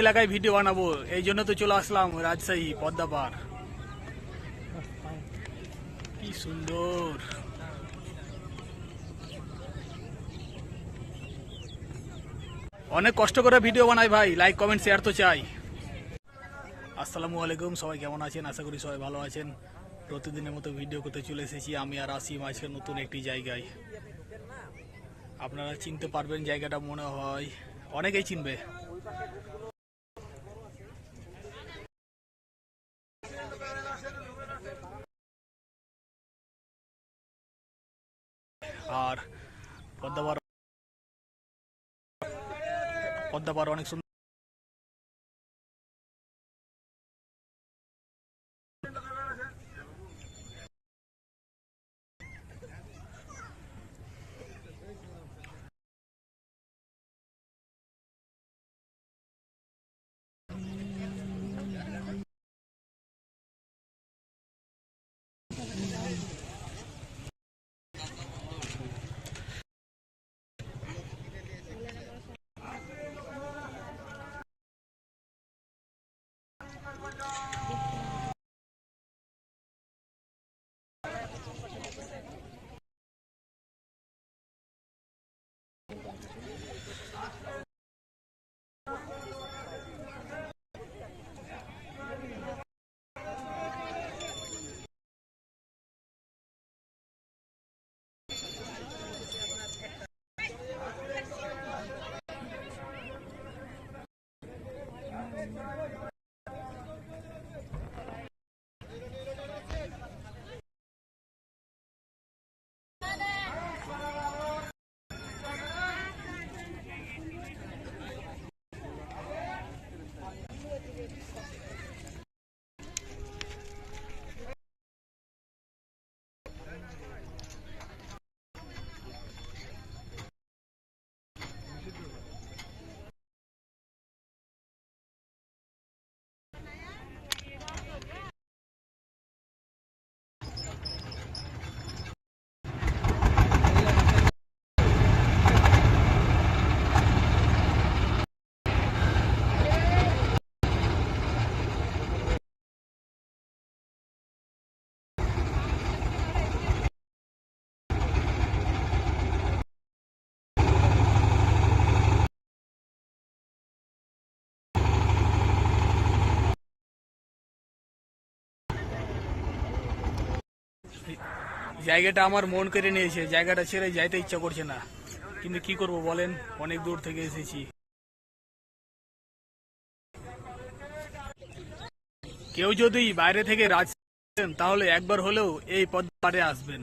এলাকায় ভিডিও বানাবো, এই জন্য তো চলে আসলাম রাজশাহী পদ্মাপাড় কি সুন্দর। অনেক কষ্ট করে ভিডিও বানাই ভাই লাইক কমেন্ট শেয়ার তো চাই। আসসালামু আলাইকুম, সবাই কেমন আছেন? আশা করি সবাই ভালো আছেন। প্রতিদিনের মতো ভিডিও করতে চলে এসেছি, আমি আর আসিম আজকে নতুন একটি জায়গায়। আপনারা চিনতে পারবেন জায়গাটা মনে হয়, অনেকেই চিনবে। আর পদ্মাবার পদ্মাবার অনেক সুন্দর জায়গাটা আমার মন কেড়ে নিয়েছে, জায়গাটা ছেড়ে যাইতে ইচ্ছা করছে না। কিন্তু কি করব বলেন? অনেক দূর থেকে এসেছি। কেউ যদি বাইরে থেকে রাজ তাহলে একবার হলেও এই পদ্মারে আসবেন।